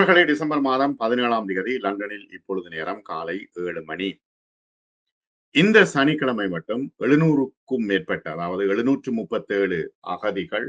நண்பர்களே டிசம்பர் மாதம் பதினேழாம் தேதி லண்டனில் இப்பொழுது நேரம் காலை ஏழு மணி. இந்த சனிக்கிழமை மட்டும் எழுநூறுக்கும் மேற்பட்ட அதாவது எழுநூற்று முப்பத்தேழு அகதிகள்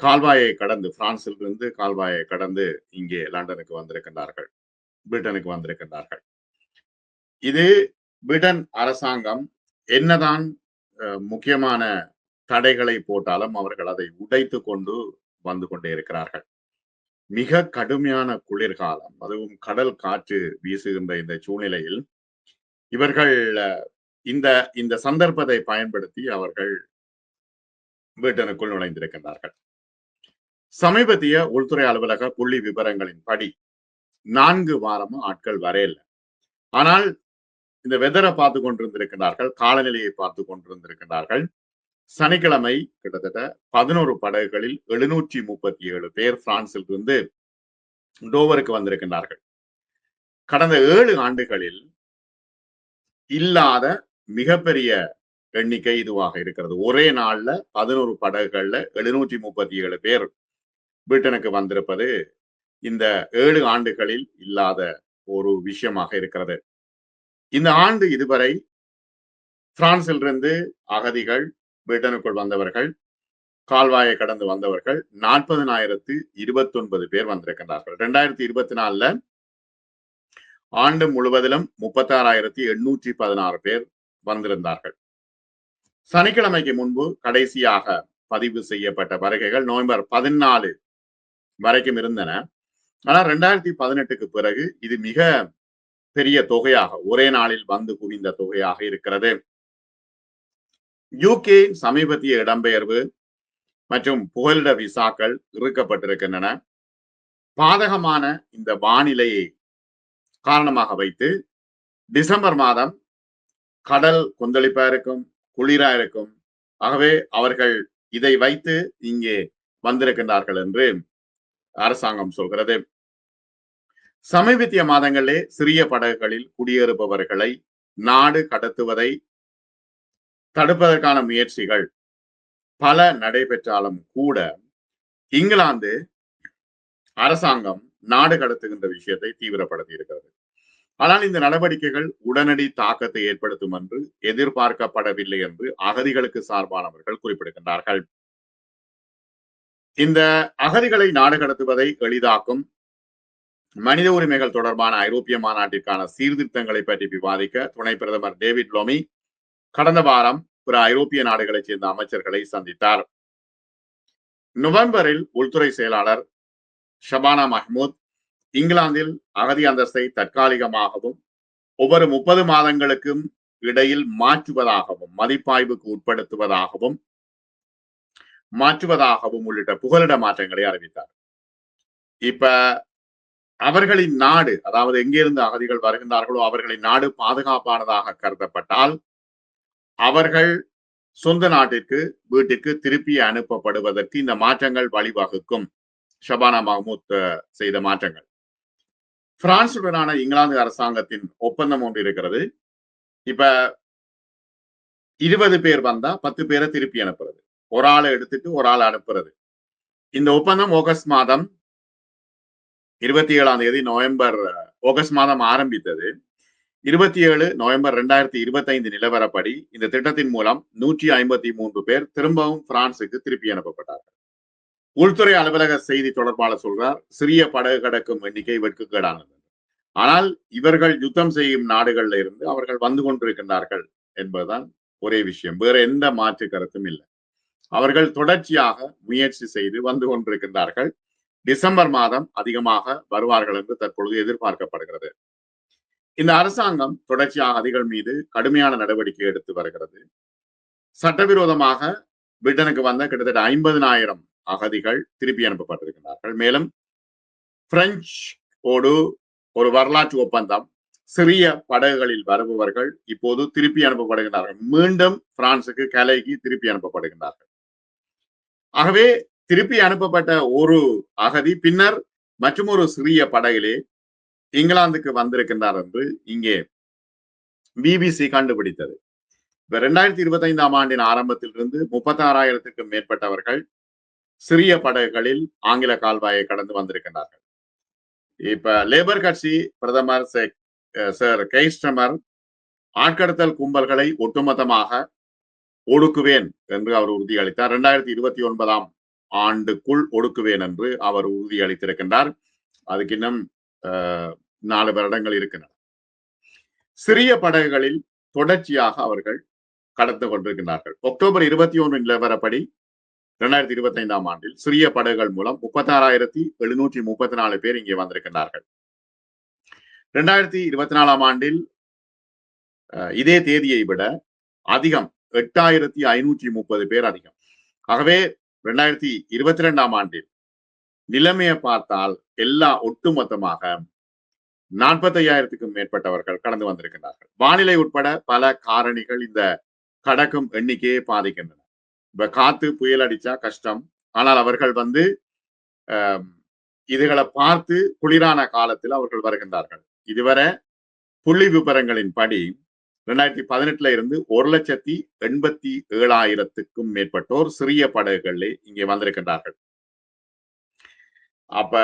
கால்வாயை கடந்து பிரான்சிலிருந்து கால்வாயை கடந்து இங்கே லண்டனுக்கு வந்திருக்கின்றார்கள். பிரிட்டனுக்கு வந்திருக்கின்றார்கள். இது பிரிட்டன் அரசாங்கம் என்னதான் அஹ், முக்கியமான தடைகளை போட்டாலும் அவர்கள் அதை உடைத்து கொண்டு வந்து கொண்டே இருக்கிறார்கள். மிக கடுமையான குளிர்காலம் அதுவும் கடல் காற்று வீசுகின்ற இந்த சூழ்நிலையில் இவர்கள் இந்த இந்த சந்தர்ப்பத்தை பயன்படுத்தி அவர்கள் பிரிட்டனுக்குள் நுழைந்திருக்கின்றார்கள். சமீபத்திய உள்துறை அலுவலக புள்ளி விவரங்களின் படி நான்கு வாரமும் ஆட்கள் வரையில ஆனால் இந்த வெதரை பார்த்து கொண்டிருந்திருக்கிறார்கள் காலநிலையை பார்த்து கொண்டிருந்திருக்கிறார்கள் சனிக்கிழமை கிட்டத்தட்ட பதினோரு படகுகளில் எழுநூற்றி முப்பத்தி ஏழு பேர் பிரான்சில் இருந்து டோவருக்கு வந்திருக்கின்றார்கள். கடந்த ஏழு ஆண்டுகளில் இல்லாத மிகப்பெரிய எண்ணிக்கை இதுவாக இருக்கிறது. ஒரே நாள்ல பதினோரு படகுகள்ல எழுநூற்றி முப்பத்தி ஏழு பேர் பிரிட்டனுக்கு வந்திருப்பது இந்த ஏழு ஆண்டுகளில் இல்லாத ஒரு விஷயமாக இருக்கிறது. இந்த ஆண்டு இதுவரை பிரான்சிலிருந்து அகதிகள் பிரிட்டனுக்குள் வந்தவர்கள் கால்வாயை கடந்து வந்தவர்கள் நாற்பதனாயிரத்து இருபத்தி ஒன்பது பேர் வந்திருக்கின்றார்கள். ரெண்டாயிரத்தி இருபத்தி நாலுல ஆண்டு முழுவதிலும் முப்பத்தாறாயிரத்தி எண்ணூற்றி பதினாறு பேர் வந்திருந்தார்கள். சனிக்கிழமைக்கு முன்பு கடைசியாக பதிவு செய்யப்பட்ட வருகைகள் நவம்பர் பதினாலு வரைக்கும் இருந்தன. ஆனால் ரெண்டாயிரத்தி பதினெட்டுக்கு பிறகு இது மிக பெரிய தொகையாக ஒரே நாளில் வந்து குவிந்த தொகையாக இருக்கிறது. யூகே சமீபத்திய இடம்பெயர்வு மற்றும் புகலிட விசாக்கள் இறுக்கப்பட்டிருக்கின்றன பாதகமான இந்த வானிலையை காரணமாக வைத்து டிசம்பர் மாதம் கடல் கொந்தளிப்பா இருக்கும் குளிரா இருக்கும். ஆகவே அவர்கள் இதை வைத்து இங்கே வந்திருக்கின்றார்கள் என்று அரசாங்கம் சொல்கிறது. சமீபத்திய மாதங்களிலே சிறிய படகுகளில் குடியேறுபவர்களை நாடு கடத்துவதை தடுப்பதற்கான முயற்சிகள் பல நடைபெற்றாலும் கூட இங்கிலாந்து அரசாங்கம் நாடு கடத்துகின்ற விஷயத்தை தீவிரப்படுத்தி இருக்கிறது. ஆனால் இந்த நடவடிக்கைகள் உடனடி தாக்கத்தை ஏற்படுத்தும் என்று எதிர்பார்க்கப்படவில்லை என்று அகதிகளுக்கு சார்பானவர்கள் குறிப்பிடுகின்றார்கள். இந்த அகதிகளை நாடு கடத்துவதை எளிதாக்கும் மனித உரிமைகள் தொடர்பான ஐரோப்பிய மாநாட்டிற்கான சீர்திருத்தங்களை பற்றி விவாதிக்க துணை பிரதமர் டேவிட் லோமி கடந்த வாரம் பிற ஐரோப்பிய நாடுகளைச் சேர்ந்த அமைச்சர்களை சந்தித்தார். நவம்பரில் உள்துறை செயலாளர் ஷபானா மஹ்மூத் இங்கிலாந்தில் அகதி அந்தஸ்தை தற்காலிகமாகவும் ஒவ்வொரு முப்பது மாதங்களுக்கும் இடையில் மாற்றுவதாகவும் மதிப்பாய்வுக்கு உட்படுத்துவதாகவும் மாற்றுவதாகவும் உள்ளிட்ட புகலிட மாற்றங்களை அறிவித்தார். இப்ப அவர்களின் நாடு அதாவது எங்கிருந்து அகதிகள் வருகின்றார்களோ அவர்களின் நாடு பாதுகாப்பானதாக கருதப்பட்டால் அவர்கள் சொந்த நாட்டிற்கு வீட்டுக்கு திருப்பி அனுப்பப்படுவதற்கு இந்த மாற்றங்கள் வழிவகுக்கும். ஷபானா மஹமூத் செய்த மாற்றங்கள். பிரான்சுடனான இங்கிலாந்து அரசாங்கத்தின் ஒப்பந்தம் ஒன்று இருக்கிறது. இப்ப இருபது பேர் வந்தா பத்து பேரை திருப்பி அனுப்புறது. ஒரு ஆளை எடுத்துட்டு ஒரு ஆளை அனுப்புறது. இந்த ஒப்பந்தம் ஆகஸ்ட் மாதம் இருபத்தி ஏழாம் தேதி நவம்பர் ஆகஸ்ட் மாதம் ஆரம்பித்தது. இருபத்தி ஏழு நவம்பர் ரெண்டாயிரத்தி இருபத்தி ஐந்து நிலவரப்படி இந்த திட்டத்தின் மூலம் நூற்றி ஐம்பத்தி மூன்று பேர் திரும்பவும் பிரான்சுக்கு திருப்பி அனுப்பப்பட்டார்கள். உள்துறை அலுவலக செய்தி தொடர்பாளர் சொல்றார் சிறிய படகு கடக்கும் எண்ணிக்கை வெட்கக்கேடானது. ஆனால் இவர்கள் யுத்தம் செய்யும் நாடுகள்ல இருந்து அவர்கள் வந்து கொண்டிருக்கின்றார்கள் என்பதுதான் ஒரே விஷயம். வேற எந்த மாற்று கருத்தும் இல்லை. அவர்கள் தொடர்ச்சியாக முயற்சி செய்து வந்து கொண்டிருக்கின்றார்கள். டிசம்பர் மாதம் அதிகமாக வருவார்கள் என்று தற்பொழுது எதிர்பார்க்கப்படுகிறது. இந்த அரசாங்கம் தொடர்ச்சியாக அதிகள் மீது கடுமையான நடவடிக்கை எடுத்து வருகிறது. சட்டவிரோதமாக பிரிட்டனுக்கு வந்த கிட்டத்தட்ட ஐம்பதனாயிரம் அகதிகள் திருப்பி அனுப்பப்பட்டிருக்கிறார்கள். மேலும் பிரெஞ்சு ஓடு ஒரு வரலாற்று ஒப்பந்தம். சிறிய படகுகளில் வருபவர்கள் இப்போது திருப்பி அனுப்பப்படுகின்றார்கள். மீண்டும் பிரான்சுக்கு கலைக்கு திருப்பி அனுப்பப்படுகின்றார்கள். ஆகவே திருப்பி அனுப்பப்பட்ட ஒரு அகதி பின்னர் மற்றொரு சிறிய படகிலே இங்கிலாந்துக்கு வந்திருக்கின்றார் என்று இங்கே பிபிசி கண்டுபிடித்தது. இப்ப ரெண்டாயிரத்தி இருபத்தி ஐந்தாம் ஆண்டின் ஆரம்பத்திலிருந்து முப்பத்தாறாயிரத்துக்கும் மேற்பட்டவர்கள் சிறிய படகுகளில் ஆங்கில கால்வாயை கடந்து வந்திருக்கின்றார்கள். இப்ப லேபர் கட்சி பிரதமர் சார் கெய்ஸ்டமர் ஆட்கடத்தல் கும்பல்களை ஒட்டுமொத்தமாக ஒடுக்குவேன் என்று அவர் உறுதியளித்தார். இரண்டாயிரத்தி இருபத்தி ஒன்பதாம் ஆண்டுக்குள் ஒடுக்குவேன் என்று அவர் உறுதியளித்திருக்கின்றார். அதுக்கு இன்னும் நாலு வருடங்கள் இருக்கின்றன சிறிய படகுகளில் தொடர்ச்சியாக அவர்கள் கடந்து கொண்டிருக்கிறார்கள் அக்டோபர் இருபத்தி ஒன்று நிலவரப்படி இரண்டாயிரத்தி இருபத்தி ஐந்தாம் ஆண்டில் சிறிய படகுகள் மூலம் முப்பத்தாறாயிரத்தி எழுநூற்றி முப்பத்தி நாலு பேர் இங்கே வந்திருக்கின்றார்கள். இரண்டாயிரத்தி இருபத்தி நாலாம் ஆண்டில் இதே தேதியை விட அதிகம் எட்டாயிரத்தி ஐநூற்றி முப்பது பேர் அதிகம். ஆகவே இரண்டாயிரத்தி இருபத்தி ரெண்டாம் ஆண்டில் நிலைமையை பார்த்தால் எல்லா ஒட்டுமொத்தமாக நாற்பத்தி ஐயாயிரத்துக்கும் மேற்பட்டவர்கள் கடந்து வந்திருக்கிறார்கள் வானிலை உட்பட பல காரணிகள் இந்த கடக்கும் எண்ணிக்கையை பாதிக்கின்றன. இப்ப காத்து புயல் அடிச்சா கஷ்டம். ஆனால் அவர்கள் வந்து இதுகளை பார்த்து குளிரான காலத்தில் அவர்கள் வருகின்றார்கள். இதுவரை புள்ளி விவரங்களின் படி ரெண்டாயிரத்தி பதினெட்டுல இருந்து ஒரு லட்சத்தி எண்பத்தி ஏழாயிரத்துக்கும் மேற்பட்டோர் சிறிய படகுகளில் இங்கே வந்திருக்கின்றார்கள். அப்ப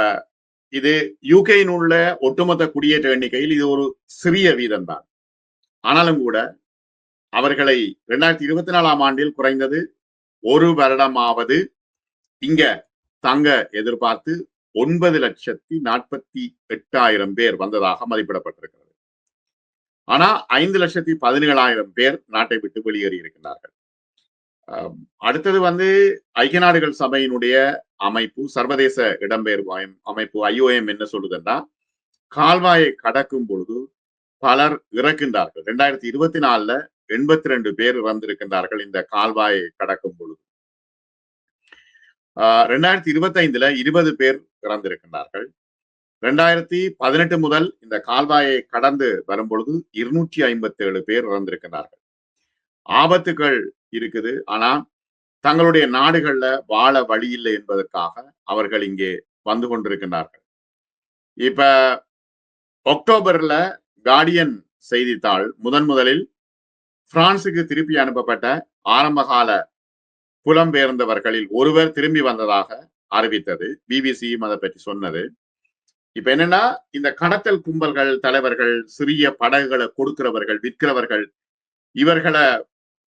இது யூகேயின் உள்ள ஒட்டுமொத்த குடியேற்ற எண்ணிக்கையில் இது ஒரு சிறிய வீதம் தான் ஆனாலும் கூட அவர்களை இரண்டாயிரத்தி இருபத்தி நாலாம் ஆண்டில் குறைந்தது ஒரு வருடமாவது இங்க தங்க எதிர்பார்த்து ஒன்பது லட்சத்தி நாற்பத்தி எட்டாயிரம் பேர் வந்ததாக மதிப்பிடப்பட்டிருக்கிறது. ஆனா ஐந்து லட்சத்தி பதினேழாயிரம் பேர் நாட்டை விட்டு வெளியேறி இருக்கின்றார்கள் அடுத்தது வந்து ஐக்கிய நாடுகள் சபையினுடைய அமைப்பு சர்வதேச இடம்பெயர்வு அமைப்பு ஐஓஎம் என்ன சொல்லுதுன்னா கால்வாயை கடக்கும் பொழுது பலர் இறக்கின்றார்கள். ரெண்டாயிரத்தி இருபத்தி நாலுல எண்பத்தி ரெண்டு பேர் இறந்திருக்கின்றார்கள் இந்த கால்வாயை கடக்கும் பொழுது. ரெண்டாயிரத்தி இருபத்தி ஐந்துல இருபது பேர் இறந்திருக்கின்றார்கள். ரெண்டாயிரத்தி பதினெட்டு முதல் இந்த கால்வாயை கடந்து வரும் பொழுது இருநூற்றி ஐம்பத்தி ஏழு பேர் இறந்திருக்கிறார்கள் ஆபத்துகள் இருக்குது. ஆனா தங்களுடைய நாடுகள்ல வாழ வழி இல்லை என்பதற்காக அவர்கள் இங்கே வந்து கொண்டிருக்கின்றார்கள். இப்ப அக்டோபர்ல கார்டியன் செய்தித்தாள் முதன் முதலில் பிரான்சுக்கு திருப்பி அனுப்பப்பட்ட ஆரம்பகால புலம்பெயர்ந்தவர்களில் ஒருவர் திரும்பி வந்ததாக அறிவித்தது. பிபிசியும் அதை பற்றி சொன்னது. இப்ப என்னன்னா இந்த கடத்தல் கும்பல்கள் தலைவர்கள் சிறிய படகுகளை கொடுக்கிறவர்கள் விற்கிறவர்கள் இவர்களை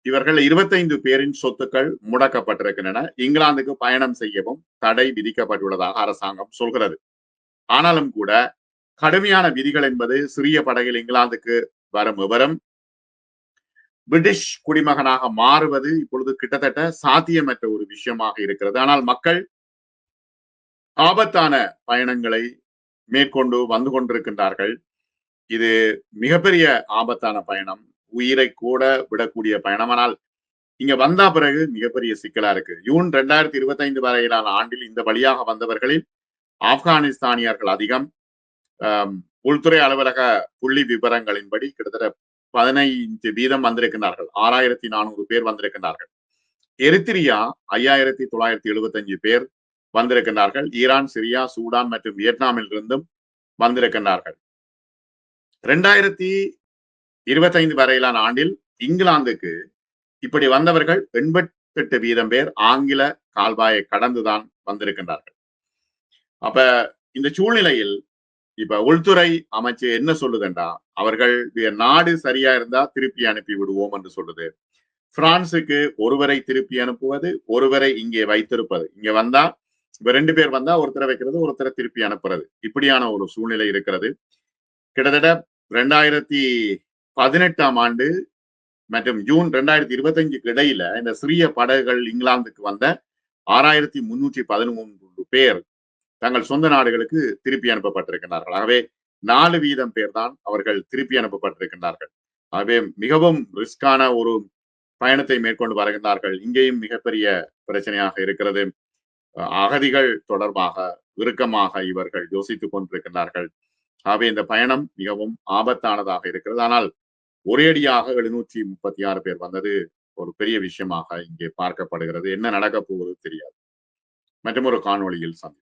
இவர்கள் இருபத்தைந்து பேரின் சொத்துக்கள் முடக்கப்பட்டிருக்கின்றன. இங்கிலாந்துக்கு பயணம் செய்யவும் தடை விதிக்கப்பட்டுள்ளதாக அரசாங்கம் சொல்கிறது. ஆனாலும் கூட கடுமையான விதிகள் என்பது சிறிய படகில் இங்கிலாந்துக்கு வரும் விவரம். பிரிட்டிஷ் குடிமகனாக மாறுவது இப்பொழுது கிட்டத்தட்ட சாத்தியமற்ற ஒரு விஷயமாக இருக்கிறது. ஆனால் மக்கள் ஆபத்தான பயணங்களை மேற்கொண்டு வந்து கொண்டிருக்கின்றார்கள். இது மிகப்பெரிய ஆபத்தான பயணம். உயிரை கூட விடக்கூடிய பயணம் ஆனால் இங்க வந்த பிறகு மிகப்பெரிய சிக்கலா இருக்கு. ஜூன் ரெண்டாயிரத்தி இருபத்தி ஐந்து வரையிலான ஆண்டில் இந்த வழியாக வந்தவர்களில் ஆப்கானிஸ்தானியர்கள் அதிகம். உள்துறை அலுவலக புள்ளி விவரங்களின்படி கிட்டத்தட்ட பதினைந்து வீதம் வந்திருக்கிறார்கள் ஆறாயிரத்தி நானூறு பேர் வந்திருக்கிறார்கள் எரித்திரியா ஐயாயிரத்தி தொள்ளாயிரத்தி எழுபத்தஞ்சு பேர் வந்திருக்கின்றார்கள். ஈரான் சிரியா சூடான் மற்றும் வியட்நாமில் இருந்தும் வந்திருக்கின்றார்கள். ரெண்டாயிரத்தி இருபத்தைந்து வரையிலான ஆண்டில் இங்கிலாந்துக்கு இப்படி வந்தவர்கள் எண்பத்தெட்டு வீதம் பேர் ஆங்கில கால்வாயை கடந்துதான் வந்திருக்கின்றார்கள். அப்ப இந்த சூழ்நிலையில் இப்ப உள்துறை அமைச்சு என்ன சொல்லுதுண்டா? அவர்கள் நாடு சரியா இருந்தா திருப்பி அனுப்பி விடுவோம் என்று சொல்லுது. பிரான்சுக்கு ஒருவரை திருப்பி அனுப்புவது ஒருவரை இங்கே வைத்திருப்பது. இங்க வந்தா இப்ப ரெண்டு பேர் வந்தா ஒருத்தரை வைக்கிறது ஒருத்தரை திருப்பி அனுப்புறது. இப்படியான ஒரு சூழ்நிலை இருக்கிறது. கிட்டத்தட்ட ரெண்டாயிரத்தி பதினெட்டாம் ஆண்டு மற்றும் ஜூன் ரெண்டாயிரத்தி இருபத்தஞ்சுக்கு இடையில இந்த சிறிய படகுகள் இங்கிலாந்துக்கு வந்த ஆறாயிரத்தி முன்னூற்றி பதிமூன்று பேர் தங்கள் சொந்த நாடுகளுக்கு திருப்பி அனுப்பப்பட்டிருக்கிறார்கள் ஆகவே நாலு வீதம் பேர் தான் அவர்கள் திருப்பி அனுப்பப்பட்டிருக்கின்றார்கள். ஆகவே மிகவும் ரிஸ்கான ஒரு பயணத்தை மேற்கொண்டு வருகின்றார்கள். இங்கேயும் மிகப்பெரிய பிரச்சனையாக இருக்கிறது. அகதிகள் தொடர்பாக விருக்கமாக இவர்கள் யோசித்துக் கொண்டிருக்கின்றார்கள். ஆகவே இந்த பயணம் மிகவும் ஆபத்தானதாக இருக்கிறது. ஆனால் ஒரேடியாக எழுநூற்றி முப்பத்தி ஆறு பேர் வந்தது ஒரு பெரிய விஷயமாக இங்கே பார்க்கப்படுகிறது. என்ன நடக்கப் போவது தெரியாது. மற்றும் ஒரு காணொளியில் சந்தி